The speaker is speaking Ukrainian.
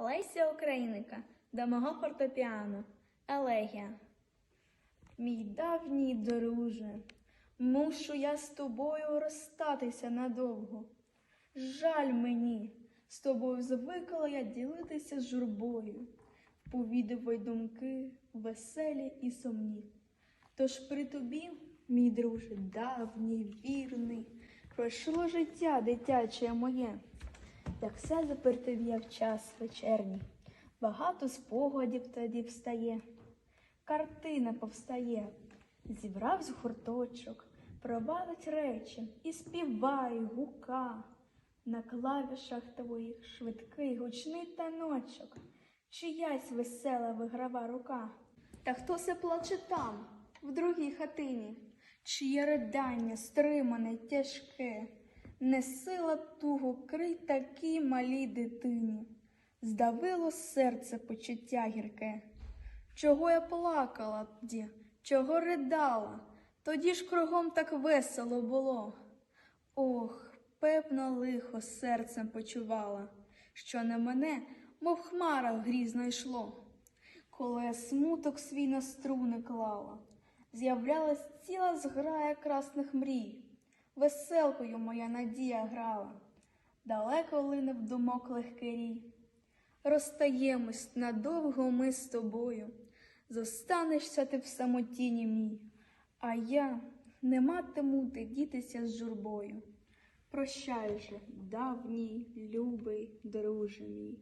Леся Українка до мого фортепіано. Елегія. Мій давній друже, мушу я з тобою розстатися надовго. Жаль мені, з тобою звикла я ділитися з журбою, вповідувай думки, веселі і сумні. Тож при тобі, мій друже, давній, вірний, пройшло життя дитяче моє, як все запертив я в час вечерній, багато спогадів тоді встає, картина повстає, зібравсь гурточок, провадить речі і співай гука. На клавішах твоїх швидкий гучний таночок, чиясь весела виграва рука. Та хто се плаче там, в другій хатині, чиє ридання стримане, тяжке, не сила тугу крий такій малій дитині, здавило серце почуття гірке. Чого я плакала тоді, чого ридала, тоді ж кругом так весело було. Ох, певно, лихо серцем почувала, що на мене, мов хмара грізно йшло. Коли я смуток свій на струни клала, з'являлась ціла зграя красних мрій, веселкою моя надія грала, далеко линув думок легкий рій. Розстаємось надовго ми з тобою, зостанешся ти в самотіні мій, а я не матиму де дітися з журбою. Прощай же, давній, любий, друже мій.